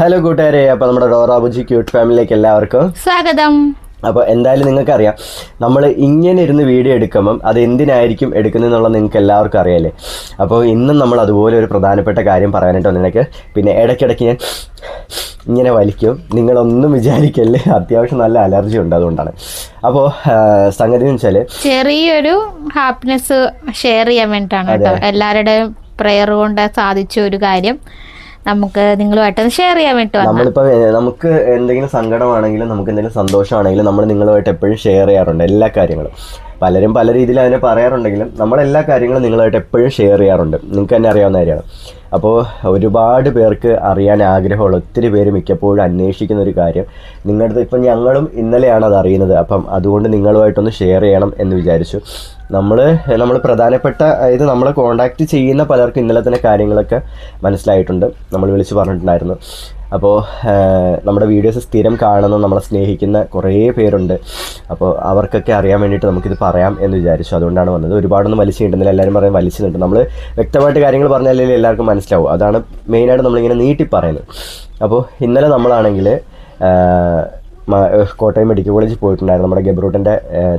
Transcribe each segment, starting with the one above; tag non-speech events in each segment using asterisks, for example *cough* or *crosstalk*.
Hello കൂട്ടുകാരെ. അപ്പോൾ നമ്മുടെ ഡോറാബുജി ക്യൂട്ട് ഫാമിലിയിലേക്ക് എല്ലാവർക്കും സ്വാഗതം. അപ്പോൾ എന്തായാലും നിങ്ങൾക്കറിയാം നമ്മൾ ഇങ്ങനെ ഇരുന്ന് വീഡിയോ എടുക്കുമ്പം അത് എന്തിനായിരിക്കും എടുക്കുന്നതെന്നുള്ളത് നിങ്ങൾക്ക് എല്ലാവർക്കും അറിയാലേ. അപ്പോൾ ഇന്നും നമ്മൾ അതുപോലെ ഒരു പ്രധാനപ്പെട്ട കാര്യം പറയാനായിട്ട് നിനക്ക്. പിന്നെ ഇടയ്ക്കിടയ്ക്ക് ഞാൻ ഇങ്ങനെ വലിക്കും. നിങ്ങളൊന്നും വിചാരിക്കല്ലേ അത്യാവശ്യം നല്ല അലർജി ഉണ്ട് അതുകൊണ്ടാണ്. അപ്പോൾ സംഗതി എന്ന് വെച്ചാൽ ചെറിയൊരു ഹാപ്പിനെസ് ഷെയർ ചെയ്യാൻ വേണ്ടിട്ടാണ് കേട്ടോ. എല്ലാവരുടെയും പ്രെയർ കൊണ്ട് സാധിച്ച ഒരു കാര്യം. നമുക്ക് നിങ്ങളുമായിട്ട് ഷെയർ ചെയ്യാൻ വേണ്ടി നമ്മളിപ്പോ നമുക്ക് എന്തെങ്കിലും സങ്കടമാണെങ്കിലും നമുക്ക് എന്തെങ്കിലും സന്തോഷമാണെങ്കിലും നമ്മൾ നിങ്ങളുമായിട്ട് എപ്പോഴും ഷെയർ ചെയ്യാറുണ്ട് എല്ലാ കാര്യങ്ങളും. പലരും പല രീതിയിൽ അതിനെ പറയാറുണ്ടെങ്കിലും നമ്മൾ എല്ലാ കാര്യങ്ങളും നിങ്ങളുമായിട്ട് എപ്പോഴും ഷെയർ ചെയ്യാറുണ്ട്. നിങ്ങൾക്ക് തന്നെ അറിയാവുന്ന കാര്യമാണ്. അപ്പോൾ ഒരുപാട് പേർക്ക് അറിയാൻ ആഗ്രഹമുള്ള ഒത്തിരി പേര് മിക്കപ്പോഴും അന്വേഷിക്കുന്ന ഒരു കാര്യം നിങ്ങളുടെ ഇപ്പം ഞങ്ങളും ഇന്നലെയാണ് അത് അറിയുന്നത്. അപ്പം അതുകൊണ്ട് നിങ്ങളുമായിട്ടൊന്ന് ഷെയർ ചെയ്യണം എന്ന് വിചാരിച്ചു. നമ്മൾ നമ്മൾ പ്രധാനപ്പെട്ട അതായത് നമ്മളെ കോണ്ടാക്ട് ചെയ്യുന്ന പലർക്കും ഇന്നലെ തന്നെ കാര്യങ്ങളൊക്കെ മനസ്സിലായിട്ടുണ്ട്. നമ്മൾ വിളിച്ച് പറഞ്ഞിട്ടുണ്ടായിരുന്നു. അപ്പോൾ നമ്മുടെ വീഡിയോസ് സ്ഥിരം കാണുന്ന നമ്മളെ സ്നേഹിക്കുന്ന കുറേ പേരുണ്ട്. അപ്പോൾ അവർക്കൊക്കെ അറിയാൻ വേണ്ടിയിട്ട് നമുക്കിത് പറയാം എന്ന് വിചാരിച്ചു. അതുകൊണ്ടാണ് വന്നത്. ഒരുപാടൊന്നും വലിച്ചു കിട്ടുന്നില്ല എല്ലാവരും പറയും വലിച്ചു കിട്ടും നമ്മൾ വ്യക്തമായിട്ട് കാര്യങ്ങൾ പറഞ്ഞാലേ എല്ലാവർക്കും മനസ്സിലാവും. അതാണ് മെയിനായിട്ട് നമ്മളിങ്ങനെ നീട്ടി പറയുന്നത്. അപ്പോൾ ഇന്നലെ നമ്മളാണെങ്കിൽ കോട്ടയം മെഡിക്കൽ കോളേജിൽ പോയിട്ടുണ്ടായിരുന്നു. നമ്മുടെ ഗബ്രൂട്ടന്റെ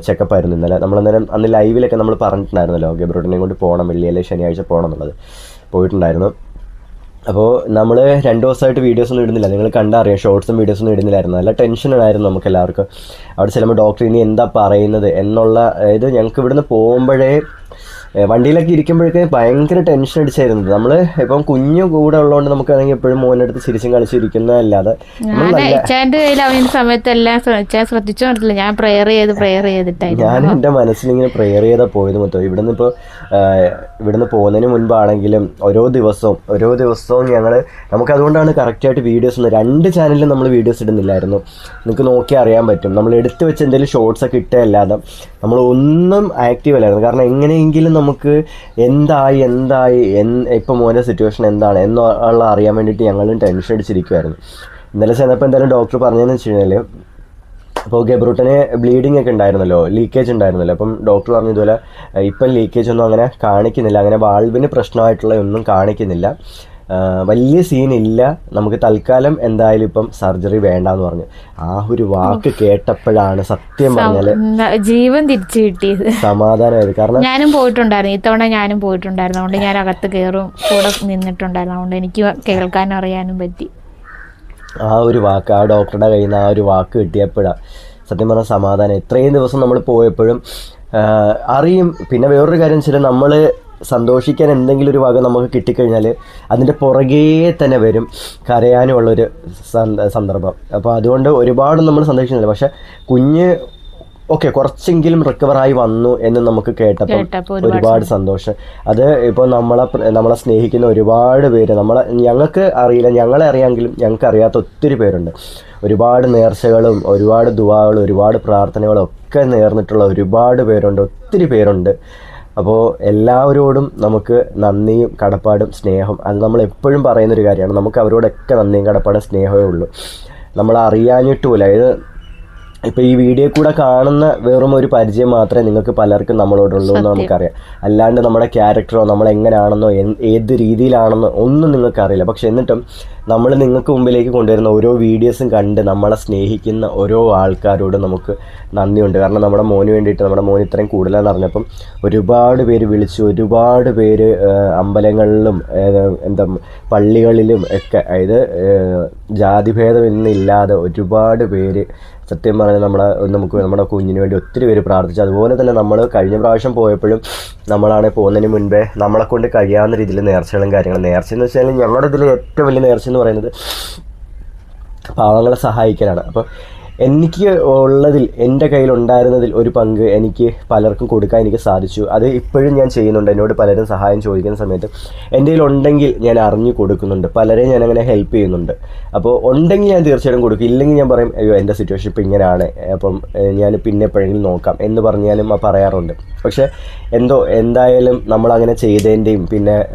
ചെക്കപ്പ് ആയിരുന്നു ഇന്നലെ. നമ്മൾ അന്നേരം അന്ന് ലൈവിലൊക്കെ നമ്മൾ പറഞ്ഞിട്ടുണ്ടായിരുന്നല്ലോ ഗബ്രൂട്ടനെ കൊണ്ട് പോകണം വെള്ളി അല്ലെങ്കിൽ ശനിയാഴ്ച പോകണം എന്നുള്ളത്. പോയിട്ടുണ്ടായിരുന്നു. അപ്പോൾ നമ്മൾ രണ്ട് ദിവസമായിട്ട് വീഡിയോസ് ഒന്നും ഇടുന്നില്ല. നിങ്ങൾ കണ്ടറിയാം ഷോർട്സും വീഡിയോസ് ഒന്നും ഇടുന്നില്ലായിരുന്നു. നല്ല ടെൻഷനായിരുന്നു നമുക്ക് എല്ലാവർക്കും അവിടെ ചെല്ലുമ്പോൾ ഡോക്ടർ ഇനി എന്താ പറയുന്നത് എന്നുള്ള അതായത് ഞങ്ങൾക്ക് ഇവിടുന്ന് പോകുമ്പോഴേ വണ്ടിയിലൊക്കെ ഇരിക്കുമ്പോഴൊക്കെ ഭയങ്കര ടെൻഷൻ അടിച്ചായിരുന്നു. നമ്മൾ ഇപ്പം കുഞ്ഞു കൂടെ ഉള്ളതുകൊണ്ട് നമുക്കാണെങ്കിൽ എപ്പോഴും മോന്റെ അടുത്ത് ചിരിച്ചും കളിച്ചിരിക്കുന്നതല്ലാതെ ഞാൻ കയ്യിൽ സമയത്തെല്ലാം ശ്രദ്ധിച്ചു പ്രെയർ ചെയ്ത് പ്രെയർ ചെയ്തിട്ടായിരുന്നു. ഞാൻ എന്റെ മനസ്സിലിങ്ങനെ പ്രെയർ ചെയ്താൽ പോയത് മൊത്തം. ഇവിടുന്ന് ഇപ്പോൾ ഇവിടുന്ന് പോകുന്നതിന് മുൻപാണെങ്കിലും ഓരോ ദിവസവും ഓരോ ദിവസവും ഞങ്ങൾ നമുക്ക് അതുകൊണ്ടാണ് കറക്റ്റായിട്ട് വീഡിയോസ് ഒന്നും രണ്ട് ചാനലിലും നമ്മൾ വീഡിയോസ് ഇടുന്നില്ലായിരുന്നു. നിങ്ങൾക്ക് നോക്കി അറിയാൻ പറ്റും. നമ്മൾ എടുത്തു വെച്ച് എന്തെങ്കിലും ഷോർട്സ് ഒക്കെ ഇട്ടേ അല്ലാതെ നമ്മൾ ഒന്നും ആക്റ്റീവ് അല്ലായിരുന്നു. കാരണം എങ്ങനെയെങ്കിലും നമുക്ക് എന്തായി എന്തായി എൻ ഇപ്പം മോന്റെ സിറ്റുവേഷൻ എന്താണ് എന്നുള്ള അറിയാൻ വേണ്ടിയിട്ട് ഞങ്ങളും ടെൻഷൻ അടിച്ചിരിക്കുമായിരുന്നു ഇന്നലെ ചെന്നപ്പോൾ എന്തായാലും ഡോക്ടർ പറഞ്ഞതെന്ന് വെച്ച് കഴിഞ്ഞാൽ അപ്പോൾ ഗബ്രൂട്ടന് ബ്ലീഡിംഗ് ഒക്കെ ഉണ്ടായിരുന്നല്ലോ ലീക്കേജ് ഉണ്ടായിരുന്നല്ലോ. അപ്പം ഡോക്ടർ പറഞ്ഞു ഇതുപോലെ ഇപ്പം ലീക്കേജ് ഒന്നും അങ്ങനെ കാണിക്കുന്നില്ല അങ്ങനെ വാൾവിന് പ്രശ്നമായിട്ടുള്ള ഒന്നും കാണിക്കുന്നില്ല. വലിയ സീനില്ല ഇല്ല. നമുക്ക് തൽക്കാലം എന്തായാലും ഇപ്പം സർജറി വേണ്ട എന്ന് പറഞ്ഞു. ആ ഒരു വാക്ക് കേട്ടപ്പോഴാണ് സത്യം പറഞ്ഞാൽ ജീവൻ തിരിച്ചു കിട്ടിയത്. സമാധാനമായത്. കാരണം ഞാനും പോയിട്ടുണ്ടായിരുന്നു. ഇത്തവണ ഞാനും പോയിട്ടുണ്ടായിരുന്നു. അതുകൊണ്ട് ഞാൻ അകത്ത് കയറും കൂടെ നിന്നിട്ടുണ്ടായിരുന്നു. അതുകൊണ്ട് എനിക്ക് കേൾക്കാനും അറിയാനും പറ്റി. ആ ഒരു വാക്ക് ആ ഡോക്ടറുടെ കയ്യിൽ നിന്ന് ആ ഒരു വാക്ക് കിട്ടിയപ്പോഴാണ് സത്യം പറഞ്ഞ സമാധാനം. ഇത്രയും ദിവസം നമ്മൾ പോയപ്പോഴും അറിയും. പിന്നെ വേറൊരു കാര്യം വെച്ചാൽ നമ്മൾ സന്തോഷിക്കാൻ എന്തെങ്കിലും ഒരു വക നമുക്ക് കിട്ടിക്കഴിഞ്ഞാൽ അതിന്റെ പുറകേ തന്നെ വരും കരയാനുമുള്ളൊരു സന്ദ- സന്ദർഭം. അപ്പോൾ അതുകൊണ്ട് ഒരുപാട് നമ്മൾ സന്തോഷിക്കുന്നില്ല. പക്ഷെ കുഞ്ഞ് ഓക്കെ കുറച്ചെങ്കിലും റിക്കവറായി വന്നു എന്ന് നമുക്ക് കേട്ടപ്പോൾ ഒരുപാട് സന്തോഷം. അത് ഇപ്പോൾ നമ്മളെ നമ്മളെ സ്നേഹിക്കുന്ന ഒരുപാട് പേര് നമ്മളെ ഞങ്ങൾക്ക് അറിയില്ല ഞങ്ങളെ അറിയാമെങ്കിലും ഞങ്ങൾക്ക് അറിയാത്ത ഒത്തിരി പേരുണ്ട്. ഒരുപാട് നേർച്ചകളും ഒരുപാട് ദുവാകളും ഒരുപാട് പ്രാർത്ഥനകളും ഒക്കെ നേർന്നിട്ടുള്ള ഒരുപാട് പേരുണ്ട് ഒത്തിരി പേരുണ്ട്. അപ്പോൾ എല്ലാവരോടും നമുക്ക് നന്ദിയും കടപ്പാടും സ്നേഹം അത് നമ്മൾ എപ്പോഴും പറയുന്നൊരു കാര്യമാണ്. നമുക്ക് അവരോടൊക്കെ നന്ദിയും കടപ്പാടും സ്നേഹമേ ഉള്ളൂ. നമ്മൾ അറിയാഞ്ഞിട്ടുമില്ല ഇത് ഇപ്പോൾ ഈ വീഡിയോ കൂടെ കാണുന്ന വെറും ഒരു പരിചയം മാത്രമേ നിങ്ങൾക്ക് പലർക്കും നമ്മളോടുള്ളൂ എന്ന് നമുക്കറിയാം. അല്ലാണ്ട് നമ്മുടെ ക്യാരക്ടറോ നമ്മൾ എങ്ങനെയാണെന്നോ ഏത് രീതിയിലാണെന്നോ ഒന്നും നിങ്ങൾക്ക് അറിയില്ല പക്ഷെ എന്നിട്ടും നമ്മൾ നിങ്ങൾക്ക് മുമ്പിലേക്ക് കൊണ്ടുവരുന്ന ഓരോ വീഡിയോസും കണ്ട് നമ്മളെ സ്നേഹിക്കുന്ന ഓരോ ആൾക്കാരോട് നമുക്ക് നന്ദിയുണ്ട്. കാരണം നമ്മുടെ മോന് വേണ്ടിയിട്ട് നമ്മുടെ മോൻ ഇത്രയും കൂടുതലെന്ന് അറിഞ്ഞപ്പം ഒരുപാട് പേര് വിളിച്ചു ഒരുപാട് പേര് അമ്പലങ്ങളിലും എന്താ പള്ളികളിലും ഒക്കെ. അതായത് ആ, ജാതിഭേദമെന്നില്ലാതെ ഒരുപാട് പേര് സത്യം പറഞ്ഞാൽ നമ്മളെ നമുക്ക് നമ്മുടെ കുഞ്ഞിന് വേണ്ടി ഒത്തിരി പേര് പ്രാർത്ഥിച്ചു. അതുപോലെ തന്നെ നമ്മൾ കഴിഞ്ഞ പ്രാവശ്യം പോയപ്പോഴും നമ്മളാണ് പോകുന്നതിന് മുൻപേ നമ്മളെ കൊണ്ട് കഴിയാവുന്ന രീതിയിൽ നേർച്ചകളും കാര്യങ്ങളും. നേർച്ച എന്ന് വെച്ചാൽ ഞങ്ങളുടെ ഇതിൽ ഏറ്റവും വലിയ നേർച്ച എന്ന് പറയുന്നത് പാവങ്ങളെ സഹായിക്കാനാണ് അപ്പോൾ എനിക്ക് ഉള്ളതിൽ എന്റെ കയ്യിലുണ്ടായിരുന്നതിൽ ഒരു പങ്ക് എനിക്ക് പലർക്കും കൊടുക്കാൻ എനിക്ക് സാധിച്ചു. അത് ഇപ്പോഴും ഞാൻ ചെയ്യുന്നുണ്ട്. എന്നോട് പലരും സഹായം ചോദിക്കുന്ന സമയത്ത് എന്റെ കയ്യിൽ ഉണ്ടെങ്കിൽ ഞാൻ അറിഞ്ഞു കൊടുക്കുന്നുണ്ട്. പലരെയും ഞാൻ അങ്ങനെ ഹെൽപ്പ് ചെയ്യുന്നുണ്ട്. അപ്പോൾ ഉണ്ടെങ്കിൽ ഞാൻ തീർച്ചയായിട്ടും കൊടുക്കും. ഇല്ലെങ്കിൽ ഞാൻ പറയും അയ്യോ എന്റെ സിറ്റുവേഷൻ ഇപ്പോൾ ഇങ്ങനെയാണ്. അപ്പം ഞാൻ പിന്നെ എപ്പോഴെങ്കിലും നോക്കാം. എന്ന് പറഞ്ഞാലും പറയാറുണ്ട്. പക്ഷേ എന്തോ എന്തായാലും നമ്മൾ അങ്ങനെ ചെയ്തതിന്റെയും പിന്നെ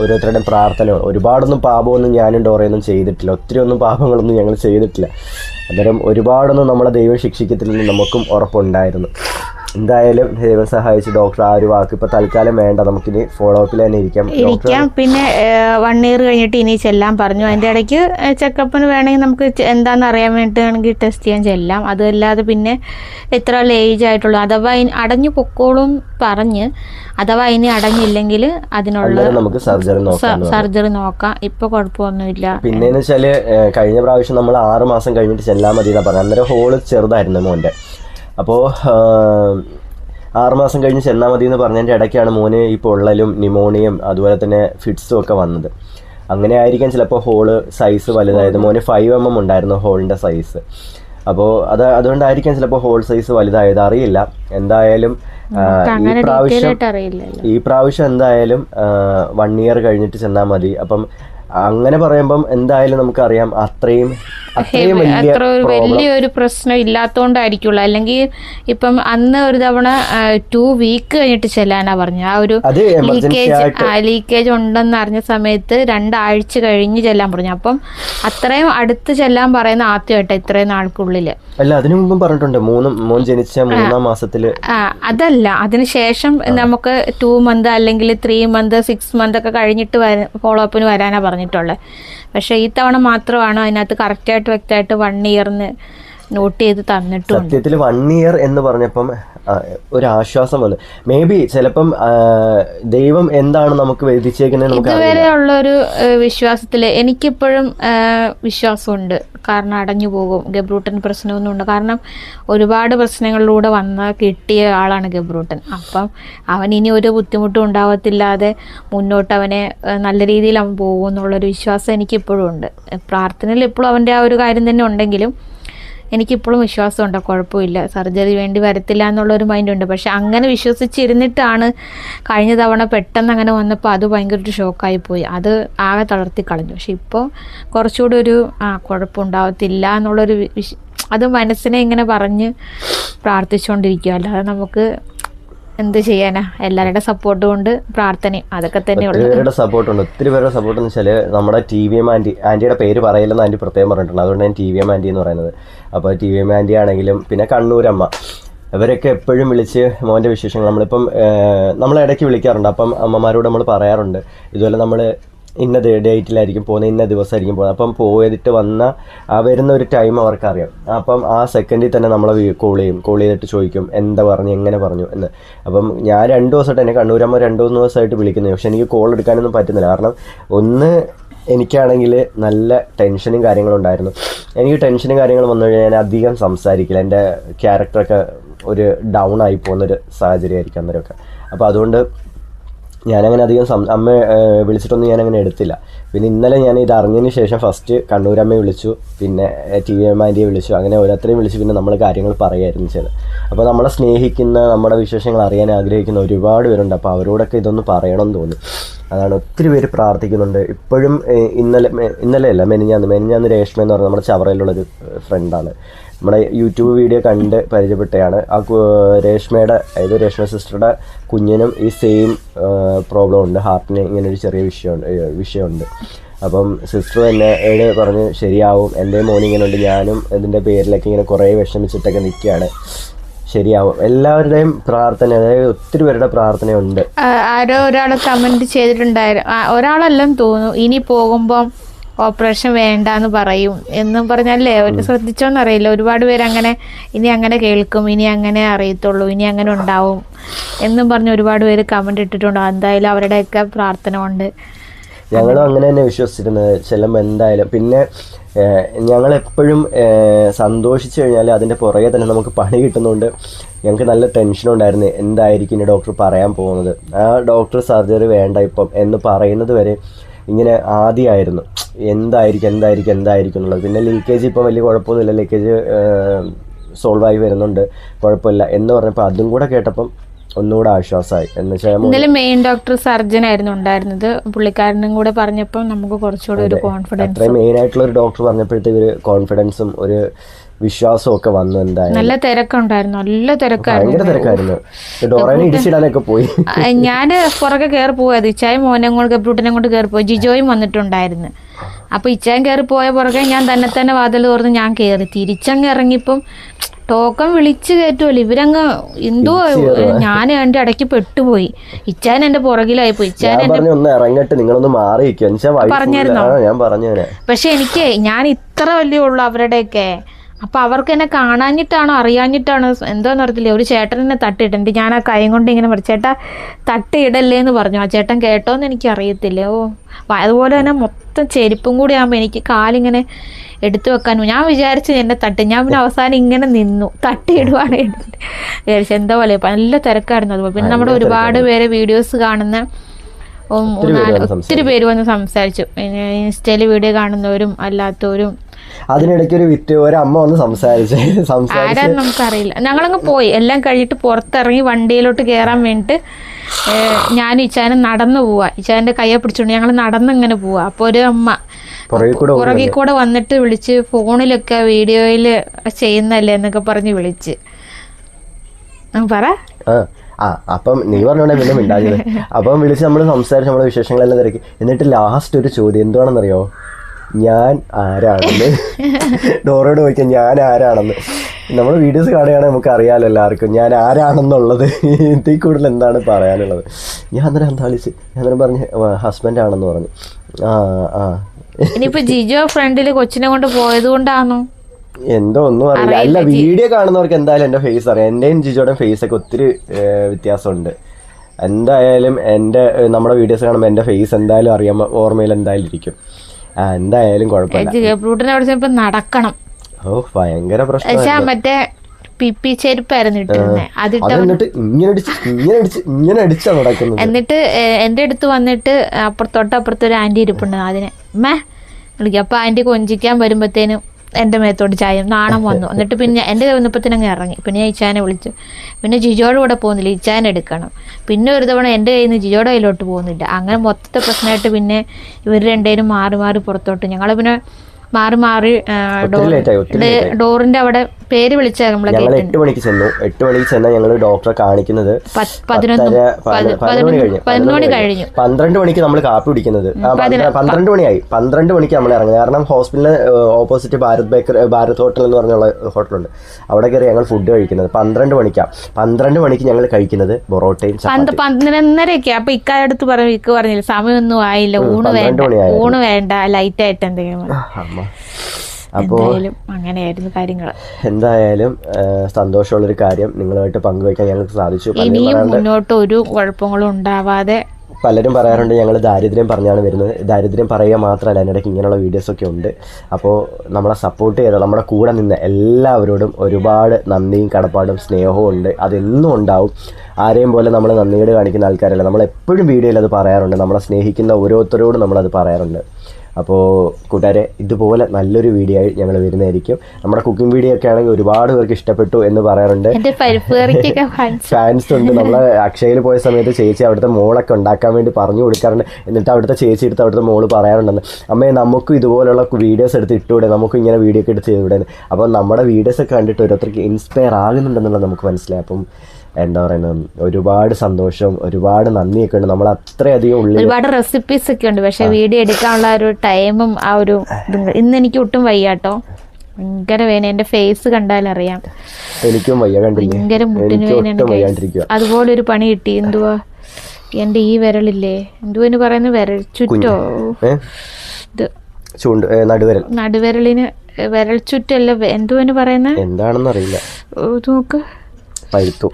ഓരോരുത്തരുടെയും പ്രാർത്ഥനയോ ഒരുപാടൊന്നും പാപമൊന്നും ഞാനും ഡോറയൊന്നും ചെയ്തിട്ടില്ല. ഒത്തിരി ഒന്നും പാപങ്ങളൊന്നും ഞങ്ങൾ ചെയ്തിട്ടില്ല. അന്നേരം ഒരുപാടൊന്നും നമ്മളെ ദൈവം ശിക്ഷിക്കത്തില്ലെന്ന് നമുക്കും ഉറപ്പുണ്ടായിരുന്നു. എന്തായാലും ദൈവം സഹായിച്ച് ഡോക്ടർ ആ ഒരു വാക്ക് ഇപ്പൊ തൽക്കാലം വേണ്ട. നമുക്കിനി ഫോളോ അപ്പിൽ തന്നെ ഇരിക്കാം. ഇരിക്കാം. പിന്നെ വൺ ഇയർ കഴിഞ്ഞിട്ട് ഇനി ചെല്ലാൻ പറഞ്ഞു. അതിന്റെ ഇടയ്ക്ക് ചെക്കപ്പിന് വേണമെങ്കിൽ നമുക്ക് എന്താന്ന് എന്താണെന്ന് അറിയാൻ വേണ്ടിയിട്ടാണെങ്കിൽ ടെസ്റ്റ് ചെയ്യാൻ ചെല്ലാം. അതല്ലാതെ പിന്നെ എത്ര ഏജ് ആയിട്ടുള്ളൂ. അഥവാ അടഞ്ഞു പൊക്കോളും പറഞ്ഞ് അഥവാ ഇനി അടഞ്ഞില്ലെങ്കിൽ അതിനുള്ള നമുക്ക് സർജറി നോക്കാം സർജറി നോക്കാം. ഇപ്പൊ കുഴപ്പമൊന്നുമില്ല. പിന്നെ വെച്ചാൽ കഴിഞ്ഞ പ്രാവശ്യം നമ്മൾ ആറ് മാസം കഴിഞ്ഞിട്ട് ചെല്ലാൻ മതി എന്നാ പറഞ്ഞത്. അന്നേരം ഹോൾ ചെറുതായിരുന്നു മോന്റെ അപ്പോൾ ആറുമാസം കഴിഞ്ഞ് ചെന്നാൽ മതി എന്ന് പറഞ്ഞതിന്റെ ഇടയ്ക്കാണ് മോന് ഈ പൊള്ളലും നിമോണിയും അതുപോലെ തന്നെ ഫിറ്റ്സും ഒക്കെ വന്നത്. അങ്ങനെ ആയിരിക്കാം ചിലപ്പോൾ ഹോൾ സൈസ് വലുതായത്. മോന് ഫൈവ് എം എം ഉണ്ടായിരുന്നു ഹോളിന്റെ സൈസ് അപ്പോൾ അത് അതുകൊണ്ടായിരിക്കാം ചിലപ്പോൾ ഹോൾ സൈസ് വലുതായത്. അറിയില്ല. എന്തായാലും ഈ പ്രാവശ്യം ഈ പ്രാവശ്യം എന്തായാലും വൺ ഇയർ കഴിഞ്ഞിട്ട് ചെന്നാൽ മതി. അപ്പം അങ്ങനെ പറയുമ്പം എന്തായാലും നമുക്കറിയാം അത്രയും അത്ര ഒരു വലിയൊരു പ്രശ്നം ഇല്ലാത്തോണ്ടായിരിക്കുള്ളൂ. അല്ലെങ്കിൽ ഇപ്പം അന്ന് ഒരു തവണ ടു വീക്ക് കഴിഞ്ഞിട്ട് ചെല്ലാനാ പറഞ്ഞു ആ ഒരു ലീക്കേജ് ആ ലീക്കേജ് ഉണ്ടെന്ന് അറിഞ്ഞ സമയത്ത് രണ്ടാഴ്ച കഴിഞ്ഞ് ചെല്ലാൻ പറഞ്ഞു. അപ്പം അത്രയും അടുത്ത് ചെല്ലാൻ പറയുന്ന ആദ്യമായിട്ട് ഇത്രയും നാൾക്കുള്ളിൽ. അല്ല അതിനു മുമ്പും പറഞ്ഞിട്ടുണ്ട്. മൂന്ന് മോൻ ജനിച്ച മൂന്നാം മാസത്തിൽ. അതല്ല. അതിനുശേഷം നമുക്ക് ടു മന്ത് അല്ലെങ്കിൽ ത്രീ മന്ത് സിക്സ് മന്ത് ഒക്കെ കഴിഞ്ഞിട്ട് ഫോളോ അപ്പിന് വരാനാ പറഞ്ഞിട്ടുള്ളത് പക്ഷേ ഈ തവണ മാത്രമാണ് അതിനകത്ത് കറക്റ്റായിട്ട് വ്യക്തമായിട്ട് വൺ ഇയറിന് നോട്ട് ചെയ്ത് തന്നിട്ടുണ്ട്. സത്യത്തിൽ വൺ ഇയർ എന്ന് പറഞ്ഞപ്പം ഒരു ആശ്വാസം വന്നു. മേ ബി ചിലപ്പം ദൈവം എന്താണ് നമുക്ക് വിധിച്ചേക്കുന്നത് നമുക്ക് ഇതുവരെ ഉള്ള ഒരു വിശ്വാസത്തിൽ എനിക്കിപ്പോഴും വിശ്വാസമുണ്ട്. കാരണം അടഞ്ഞു പോകും. ഗബ്രൂട്ടൻ പ്രശ്നമൊന്നുമുണ്ട്. കാരണം ഒരുപാട് പ്രശ്നങ്ങളിലൂടെ വന്ന കിട്ടിയ ആളാണ് ഗബ്രൂട്ടൻ. അപ്പം അവൻ ഇനി ഒരു ബുദ്ധിമുട്ടും ഉണ്ടാവത്തില്ലാതെ മുന്നോട്ട് അവനെ നല്ല രീതിയിൽ അവൻ പോകും എന്നുള്ളൊരു വിശ്വാസം എനിക്കിപ്പോഴും ഉണ്ട്. പ്രാർത്ഥനയിൽ ഇപ്പോഴും അവന്റെ ആ ഒരു കാര്യം തന്നെ ഉണ്ടെങ്കിലും എനിക്കിപ്പോഴും വിശ്വാസമുണ്ട് കുഴപ്പമില്ല. സർജറി വേണ്ടി വരത്തില്ല എന്നുള്ളൊരു മൈൻഡുണ്ട്. പക്ഷെ അങ്ങനെ വിശ്വസിച്ചിരുന്നിട്ടാണ് കഴിഞ്ഞ തവണ പെട്ടെന്ന് അങ്ങനെ വന്നപ്പോൾ അത് ഭയങ്കര ഒരു ഷോക്കായി പോയി. അത് ആകെ തളർത്തി കളഞ്ഞു. പക്ഷെ ഇപ്പോൾ കുറച്ചുകൂടി ഒരു ആ കുഴപ്പമുണ്ടാവത്തില്ല എന്നുള്ളൊരു വിശ് അത് മനസ്സിനെ ഇങ്ങനെ പറഞ്ഞ് പ്രാർത്ഥിച്ചുകൊണ്ടിരിക്കുക. അല്ലാതെ നമുക്ക് എന്ത് ചെയ്യാനാ? എല്ലാവരുടെ സപ്പോർട്ട് കൊണ്ട് പ്രാർത്ഥനയും അതൊക്കെ തന്നെ ഒത്തിരി സപ്പോർട്ട് ഉണ്ട് ഒത്തിരി പേരുടെ സപ്പോർട്ട് എന്ന് വെച്ചാൽ നമ്മുടെ ടി വി എം ആന്റി ആന്റിയുടെ പേര് പറയില്ലെന്ന് ആന്റി പ്രത്യേകം പറഞ്ഞിട്ടുണ്ട്. അതുകൊണ്ട് ഞാൻ ടി വി എം ആന്റി എന്ന് പറയുന്നത്. അപ്പോൾ ടി വി മാൻഡി ആണെങ്കിലും പിന്നെ കണ്ണൂരമ്മ. ഇവരൊക്കെ എപ്പോഴും വിളിച്ച് മോന്റെ വിശേഷങ്ങൾ നമ്മളിപ്പം നമ്മൾ ഇടയ്ക്ക് വിളിക്കാറുണ്ട്. അപ്പം അമ്മമാരോട് നമ്മൾ പറയാറുണ്ട്. ഇതുപോലെ നമ്മൾ ഇന്ന ഡേറ്റിലായിരിക്കും പോകുന്നത് ഇന്ന ദിവസമായിരിക്കും പോകുന്നത്. അപ്പം പോയിട്ട് വന്ന ആ വരുന്ന ഒരു ടൈം അവർക്കറിയാം. അപ്പം ആ സെക്കൻഡിൽ തന്നെ നമ്മളെ കോൾ ചെയ്യും. കോൾ ചെയ്തിട്ട് ചോദിക്കും എന്താ പറഞ്ഞു എങ്ങനെ പറഞ്ഞു എന്ന്. അപ്പം ഞാൻ രണ്ട് ദിവസമായിട്ട് എന്നെ കണ്ണൂരമ്മ രണ്ട് മൂന്ന് ദിവസമായിട്ട് വിളിക്കുന്നത് പക്ഷേ എനിക്ക് കോൾ എടുക്കാനൊന്നും പറ്റുന്നില്ല. കാരണം ഒന്ന് എനിക്കാണെങ്കിൽ നല്ല ടെൻഷനും കാര്യങ്ങളും ഉണ്ടായിരുന്നു. എനിക്ക് ടെൻഷനും കാര്യങ്ങളും വന്നു കഴിഞ്ഞാൽ ഞാൻ അധികം സംസാരിക്കില്ല. എന്റെ ക്യാരക്ടറൊക്കെ ഒരു ഡൗൺ ആയി പോകുന്നൊരു സാഹചര്യമായിരിക്കും അന്നേരമൊക്കെ. അപ്പോൾ അതുകൊണ്ട് ഞാനങ്ങനെ അധികം സം അമ്മ വിളിച്ചിട്ടൊന്നും ഞാനങ്ങനെ എടുത്തില്ല. പിന്നെ ഇന്നലെ ഞാൻ ഇത് അറിഞ്ഞതിന് ശേഷം ഫസ്റ്റ് കണ്ണൂരമ്മയെ വിളിച്ചു പിന്നെ ടി വി എം വിളിച്ചു അങ്ങനെ ഓരോരുത്തരെയും വിളിച്ചു പിന്നെ നമ്മൾ കാര്യങ്ങൾ പറയുമായിരുന്നു ചെയ്ത് അപ്പോൾ നമ്മളെ സ്നേഹിക്കുന്ന നമ്മുടെ വിശേഷങ്ങൾ അറിയാൻ ആഗ്രഹിക്കുന്ന ഒരുപാട് പേരുണ്ട്. അപ്പോൾ അവരോടൊക്കെ ഇതൊന്ന് പറയണമെന്ന് തോന്നി. അതാണ് ഒത്തിരി പേര് പ്രാർത്ഥിക്കുന്നുണ്ട്. ഇപ്പോഴും ഇന്നലെ ഇന്നലെയല്ല മെനിഞ്ഞാന്ന് മെനിഞ്ഞാന്ന് രേഷ്മ എന്ന് പറഞ്ഞ നമ്മുടെ ചവറയിലുള്ളൊരു ഫ്രണ്ടാണ് നമ്മുടെ യൂട്യൂബ് വീഡിയോ കണ്ട് പരിചയപ്പെട്ടയാണ്. ആ രേഷ്മയുടെ അതായത് രേഷ്മ സിസ്റ്ററുടെ കുഞ്ഞിനും ഈ സെയിം പ്രോബ്ലം ഉണ്ട്. ഹാർട്ടിന് ഇങ്ങനെ ഒരു ചെറിയ വിഷയമുണ്ട് വിഷയമുണ്ട്. അപ്പം സിസ്റ്റർ തന്നെ ഏഴ് പറഞ്ഞ് ശരിയാവും. എന്റെ മോൻ ഇങ്ങനെ ഉണ്ട്. ഞാനും ഇതിന്റെ പേരിലൊക്കെ ഇങ്ങനെ കുറേ വിഷമിച്ചിട്ടൊക്കെ നിൽക്കുകയാണ്. ശരിയാവും. എല്ലാവരുടെയും പ്രാർത്ഥന അതായത് ഒത്തിരി പേരുടെ പ്രാർത്ഥനയുണ്ട്. ആരോ ഒരാൾ കമന്റ് ചെയ്തിട്ടുണ്ടായിരുന്നു ഒരാളെല്ലാം തോന്നുന്നു. ഇനി പോകുമ്പം ഓപ്പറേഷൻ വേണ്ട എന്ന് പറയും എന്നും പറഞ്ഞല്ലേ? അവർ ശ്രദ്ധിച്ചോന്നറിയില്ല ഒരുപാട് പേര് അങ്ങനെ ഇനി അങ്ങനെ കേൾക്കും ഇനി അങ്ങനെ അറിയത്തുള്ളൂ ഇനി അങ്ങനെ ഉണ്ടാവും എന്നും പറഞ്ഞ് ഒരുപാട് പേര് കമന്റ് ഇട്ടിട്ടുണ്ട്. എന്തായാലും അവരുടെയൊക്കെ പ്രാർത്ഥന ഉണ്ട് ഞങ്ങളും അങ്ങനെ തന്നെ വിശ്വസിച്ചിരുന്നത് ചെല്ലുമ്പോൾ എന്തായാലും. പിന്നെ ഞങ്ങൾ എപ്പോഴും സന്തോഷിച്ചു കഴിഞ്ഞാൽ അതിന്റെ പുറകെ തന്നെ നമുക്ക് പണി കിട്ടുന്നതുകൊണ്ട് ഞങ്ങൾക്ക് നല്ല ടെൻഷൻ ഉണ്ടായിരുന്നു. എന്തായിരിക്കും ഇനി ഡോക്ടർ പറയാൻ പോകുന്നത്? ആ ഡോക്ടർ സർജറി വേണ്ട ഇപ്പം എന്ന് പറയുന്നത് വരെ ഇങ്ങനെ ആദ്യമായിരുന്നു എന്തായിരിക്കും എന്തായിരിക്കും എന്തായിരിക്കും എന്നുള്ളത്. പിന്നെ ലീക്കേജ് ഇപ്പം വലിയ കുഴപ്പമൊന്നുമില്ല. ലീക്കേജ് സോൾവ് ആയി വരുന്നുണ്ട്. കുഴപ്പമില്ല. എന്ന് പറഞ്ഞപ്പോൾ അതും കൂടെ കേട്ടപ്പം ഒന്നുകൂടെ ആശ്വാസമായി. എന്ന് വെച്ചാൽ ഇന്നലെ മെയിൻ ഡോക്ടർ സർജൻ ആയിരുന്നു ഉണ്ടായിരുന്നത്. പുള്ളിക്കാരനും കൂടെ പറഞ്ഞപ്പോൾ നമുക്ക് കുറച്ചുകൂടെ ഒരു കോൺഫിഡൻസ് അത്രയും മെയിൻ ആയിട്ടുള്ള ഒരു ഡോക്ടർ പറഞ്ഞപ്പോഴത്തെ ഒരു കോൺഫിഡൻസും ഒരു വിശ്വാസവും ഒക്കെ വന്നു എന്തായാലും. നല്ല തിരക്കുണ്ടായിരുന്നു. നല്ല തിരക്കായിരുന്നു. ഭയങ്കര തിരക്കായിരുന്നു. ഡോറേനെ ഇടിച്ചിടാനൊക്കെ പോയി. ഞാൻ പുറകെ കയറി പോയത് ഇച്ചായും മോനെ കൊണ്ട് ഗബ്രൂട്ടിനെ കൊണ്ട് കയറി പോയി. ജിജോയും വന്നിട്ടുണ്ടായിരുന്നു. അപ്പൊ ഇച്ചായും കയറി പോയ പുറകെ ഞാൻ തന്നെ തന്നെ വാതിൽ തുറന്ന് ഞാൻ കയറി തിരിച്ചങ്ങ് ഇറങ്ങിയപ്പം ടോക്കൺ വിളിച്ചു കയറ്റുമല്ലോ ഇവരങ്ങ് എന്തോ ഞാൻ എന്റെ ഇടയ്ക്ക് പെട്ടുപോയി. ഇച്ചാൻ എന്റെ പുറകിലായി പോയി ഇച്ചാൻ ഞാൻ ഒന്ന് ഇറങ്ങട്ടെ നിങ്ങളൊന്ന് മാറി പറഞ്ഞു പക്ഷെ എനിക്ക് ഞാൻ ഇത്ര വലിയ ഉള്ളു അവരുടെയൊക്കെ. അപ്പൊ അവർക്ക് എന്നെ കാണാഞ്ഞിട്ടാണോ അറിയാഞ്ഞിട്ടാണോ? എന്താന്ന് അറിയത്തില്ല. ഒരു ചേട്ടൻ എന്നെ തട്ടിയിട്ടുണ്ട്. ഞാൻ ആ കൈ കൊണ്ട് ഇങ്ങനെ പറഞ്ഞു ചേട്ടാ തട്ടിയിടല്ലേ എന്ന് പറഞ്ഞു. ആ ചേട്ടൻ കേട്ടോന്ന് എനിക്ക് അറിയത്തില്ല. ഓ അതുപോലെ തന്നെ മൊത്തം ചെരുപ്പും കൂടി ആകുമ്പോൾ എനിക്ക് കാലിങ്ങനെ എടുത്തു വെക്കാൻ ഞാൻ വിചാരിച്ചു എന്നെ തട്ടി. ഞാൻ പിന്നെ അവസാനം ഇങ്ങനെ നിന്നു. തട്ടിയിടുവാണ് വിചാരിച്ചു എന്താ പോലെ? നല്ല തിരക്കായിരുന്നു. അതുപോലെ പിന്നെ നമ്മുടെ ഒരുപാട് പേര് വീഡിയോസ് കാണുന്ന ഒത്തിരി പേര് വന്ന് സംസാരിച്ചു. ഇൻസ്റ്റയിൽ ഇൻസ്റ്റയിൽ വീഡിയോ കാണുന്നവരും അല്ലാത്തവരും. അതിനിടയ്ക്ക് ഒരു വിറ്റ് ഒരമ്മ വന്ന് സംസാരിച്ചു *laughs* ആരാന്ന് നമുക്കറിയില്ല. ഞങ്ങളങ്ങ് പോയി. എല്ലാം കഴിഞ്ഞിട്ട് പുറത്തിറങ്ങി വണ്ടിയിലോട്ട് കയറാൻ വേണ്ടിട്ട് ഞാൻ ഇച്ചാനും നടന്നു പോവാ. ഇച്ചാന്റെ കയ്യെ പിടിച്ചോണ്ട് ഞങ്ങൾ നടന്ന് ഇങ്ങനെ പോവാ. അപ്പൊ ഒരു അമ്മ പുറകിൽ കൂടെ വന്നിട്ട് വിളിച്ച് ഫോണിലൊക്കെ വീഡിയോയിൽ ചെയ്യുന്നല്ലേ എന്നൊക്കെ പറഞ്ഞ് വിളിച്ച്. പറ. ആ അപ്പം നീ പറഞ്ഞോണ്ടേ പിന്നെ മിണ്ടാഞ്ഞത്. *laughs* അപ്പം വിളിച്ച് നമ്മൾ സംസാരിച്ച് നമ്മുടെ വിശേഷങ്ങളെല്ലാം തിരക്കി. എന്നിട്ട് ലാസ്റ്റ് ഒരു ചോദ്യം എന്തുവാണെന്നറിയോ? ഞാൻ ആരാണെന്ന്. *laughs* ഡോറോട് ചോദിക്കാം ഞാൻ ആരാണെന്ന്. നമ്മൾ വീഡിയോസ് കാണുകയാണെങ്കിൽ നമുക്ക് അറിയാമല്ലോ എല്ലാവർക്കും ഞാൻ ആരാണെന്നുള്ളത്. ഇതിൽ കൂടുതൽ എന്താണ് പറയാനുള്ളത്? ഞാൻ അന്നേരം എന്താ വിളിച്ച് ഞാൻ അന്നേരം പറഞ്ഞ് ഹസ്ബൻഡ് ആണെന്ന് പറഞ്ഞു. ആ ആ. ഇനിയിപ്പോ ജിജോ ഫ്രണ്ടിൽ കൊച്ചിനെ കൊണ്ട് പോയത് കൊണ്ടാണോ എന്തോ ഒന്നും അറിയില്ല. അല്ല വീഡിയോ കാണുന്നവർക്ക് എന്തായാലും എന്റെ ഫേസ് അറിയാം. എന്റെയും ജിജോയുടെ ഫേസ് ഒക്കെ ഒത്തിരി വ്യത്യാസമുണ്ട്. എന്തായാലും എന്റെ നമ്മുടെ വീഡിയോസ് കാണുമ്പോൾ എന്റെ ഫേസ് എന്തായാലും അറിയാൻ ഓർമ്മയിൽ എന്തായാലും ഇരിക്കും. എന്തായാലും കുഴപ്പമില്ല. നടക്കണം. ഓ ഭയങ്കര പ്രശ്നം പക്ഷെ മറ്റേ പിപ്പി ചെരുപ്പായിരുന്നു ഇട്ടിരുന്നത് അതിട്ട് അത് എന്നിട്ട് ഇങ്ങനെ ഇങ്ങനെ അടിച്ചാ നടക്കുന്നത്. എന്നിട്ട് എന്റെ അടുത്ത് വന്നിട്ട് അപ്പുറത്തോട്ട് അപ്പുറത്തൊരു ആന്റി ഇരിപ്പുണ്ട് അതിനെ. മേ വിളിക്കും. അപ്പൊ ആന്റി കൊഞ്ചിക്കാൻ വരുമ്പോഴത്തേനും എന്റെ മേത്തോട്ട് ചായം നാണം വന്നു. എന്നിട്ട് പിന്നെ എന്റെ വന്നപ്പത്തിനങ്ങ് അങ്ങ് ഇറങ്ങി. പിന്നെ ഞാൻ ഇച്ചാനെ വിളിച്ചു. പിന്നെ ജിജോയുടെ കൂടെ പോകുന്നില്ല ഇച്ചാനെ എടുക്കണം. പിന്നെ ഒരു തവണ എന്റെ കയ്യിൽ നിന്ന് ജിജോയുടെ കയ്യിലോട്ട് പോകുന്നില്ല. അങ്ങനെ മൊത്തത്തെ പ്രശ്നമായിട്ട് പിന്നെ ഇവർ രണ്ടേരും മാറി മാറി പുറത്തോട്ട്. ഞങ്ങൾ പിന്നെ മാറി മാറി ആ, ഒത്തിരി ലേറ്റ് ആയി ഒത്തിരി ഡേ- ഡോറിന്റെ അവിടെ പേര് വിളിച്ചാൽ നമ്മളെ ഞങ്ങൾ എട്ട് മണിക്ക് ചെന്നു. എട്ട് മണിക്ക് ചെന്ന ഞങ്ങൾ ഡോക്ടറെ കാണിക്കുന്നത്. പതിനൊന്ന് കഴിഞ്ഞു പന്ത്രണ്ട് മണിക്ക് നമ്മൾ കാപ്പി കുടിക്കുന്നത്. പന്ത്രണ്ട് മണിയായി. പന്ത്രണ്ട് മണിക്ക് നമ്മൾ ഇറങ്ങുന്നത്. കാരണം ഹോസ്പിറ്റലിന് opposite Bharat baker Bharat hotel എന്ന് പറഞ്ഞുള്ള ഹോട്ടലുണ്ട്. അവിടെ കയറി ഞങ്ങൾ ഫുഡ് കഴിക്കുന്നത്. പന്ത്രണ്ട് മണിക്കാണ് പന്ത്രണ്ട് മണിക്ക് ഞങ്ങൾ കഴിക്കുന്നത് പൊറോട്ടയും ചപ്പാത്തി പന്ത് പതിനൊന്നരയൊക്കെ അപ്പൊ ഇക്കാലത്ത് പറഞ്ഞു ഇക്ക പറഞ്ഞില്ല സമയമൊന്നും ആയില്ല. ഊണ് വേണ്ട. ഊണ് വേണ്ട. ലൈറ്റ് ആയിട്ട് എന്തെങ്കിലും അപ്പോൾ എന്തായാലും അങ്ങനെയായിരുന്നു കാര്യങ്ങൾ എന്തായാലും സന്തോഷമുള്ള ഒരു കാര്യം നിങ്ങളുമായിട്ട് പങ്കുവയ്ക്കാൻ ഞങ്ങൾക്ക് സാധിച്ചു. മുന്നോട്ട് ഒരു കുഴപ്പങ്ങളും ഉണ്ടാവാതെ പലരും പറയാറുണ്ട് ഞങ്ങൾ ദാരിദ്ര്യം പറഞ്ഞാണ് വരുന്നത്. ദാരിദ്ര്യം പറയുക മാത്രമല്ല അതിനിടയ്ക്ക് ഇങ്ങനെയുള്ള വീഡിയോസൊക്കെ ഉണ്ട്. അപ്പോൾ നമ്മളെ സപ്പോർട്ട് ചെയ്ത നമ്മുടെ കൂടെ നിന്ന് എല്ലാവരോടും ഒരുപാട് നന്ദിയും കടപ്പാടും സ്നേഹവും ഉണ്ട്. അതെന്നും ഉണ്ടാവും. ആരെയും പോലെ നമ്മൾ നന്ദിയോട് കാണിക്കുന്ന ആൾക്കാരല്ല. നമ്മൾ എപ്പോഴും വീഡിയോയിൽ അത് പറയാറുണ്ട്. നമ്മളെ സ്നേഹിക്കുന്ന ഓരോരുത്തരോടും നമ്മളത് പറയാറുണ്ട്. അപ്പോൾ കൂട്ടുകാരെ ഇതുപോലെ നല്ലൊരു വീഡിയോ ആയി ഞങ്ങൾ വരുന്നതായിരിക്കും. നമ്മുടെ കുക്കിംഗ് വീഡിയോ ഒക്കെ ആണെങ്കിൽ ഒരുപാട് പേർക്ക് ഇഷ്ടപ്പെട്ടു എന്ന് പറയാറുണ്ട്. ഫാൻസ് *laughs* ഉണ്ട്. നമ്മൾ അക്ഷയയിൽ പോയ സമയത്ത് ചേച്ചി അവിടുത്തെ മോളൊക്കെ ഉണ്ടാക്കാൻ വേണ്ടി പറഞ്ഞു കൊടുക്കാറുണ്ട്. എന്നിട്ട് അവിടുത്തെ ചേച്ചി എടുത്ത് അവിടുത്തെ മോൾ പറയാറുണ്ടെന്ന്. അമ്മേ നമുക്കും ഇതുപോലുള്ള വീഡിയോസ് എടുത്ത് ഇട്ടുകൂടെ നമുക്കും ഇങ്ങനെ വീഡിയോ ഒക്കെ എടുത്ത് ചെയ്തുകൂടെ അപ്പോൾ നമ്മുടെ വീഡിയോസ് ഒക്കെ കണ്ടിട്ട് ഓരോരുത്തർക്ക് ഇൻസ്പയർ ആകുന്നുണ്ടെന്നുള്ളത് നമുക്ക് മനസ്സിലായി. അപ്പം എന്താ പറയുന്നത് ഒരുപാട് സന്തോഷം ഒരുപാട് നന്ദിയൊക്കെ ഉണ്ട്. നമ്മൾ അത്രയധികം ഉള്ളിൽ ഒരുപാട് റെസിപ്പീസ് ഒക്കെ ഉണ്ട്. പക്ഷെ വീഡിയോ എടുക്കാനുള്ള ഒരു ടൈമും ആ ഒരു ഇന്ന് എനിക്ക് ഒട്ടും വയ്യാട്ടോ ഭയങ്കര വേന എന്റെ ഫേസ് കണ്ടാലറിയാം എനിക്കും വയ്യ കണ്ടില്ലേ? ഭയങ്കര മുട്ടിന് അതുപോലെ ഒരു പണി കിട്ടി. എന്തുവാ? എന്റെ ഈ വിരലില്ലേ? എന്തുവാന്ന് പറയുന്ന? വിരൽ ചുറ്റോ? നടുവരൽ ഇത് ചൂണ്ട് നടുവിരൽ. നടുവിരലിന് വിരൽ ചുറ്റല്ല. എന്തുവാന്ന് പറയുന്നത് എന്താണെന്ന് അറിയില്ല നോക്ക്. പഴുത്തു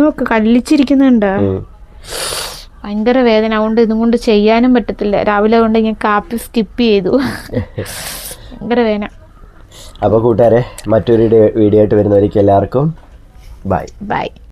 നോക്ക് കല്ലിച്ചിരിക്കുന്നുണ്ട്. ഭയങ്കര വേദന. അതുകൊണ്ട് ഇതും കൊണ്ട് ചെയ്യാനും പറ്റത്തില്ല. രാവിലെ കൊണ്ട് ഞാൻ കാപ്പി സ്കിപ്പ് ചെയ്തു. ഭയങ്കര വേദന. അപ്പോൾ കൂട്ടുകാരെ മറ്റൊരു വീഡിയോ ആയിട്ട് വരുന്നവർക്ക് എല്ലാവർക്കും ബൈ ബൈ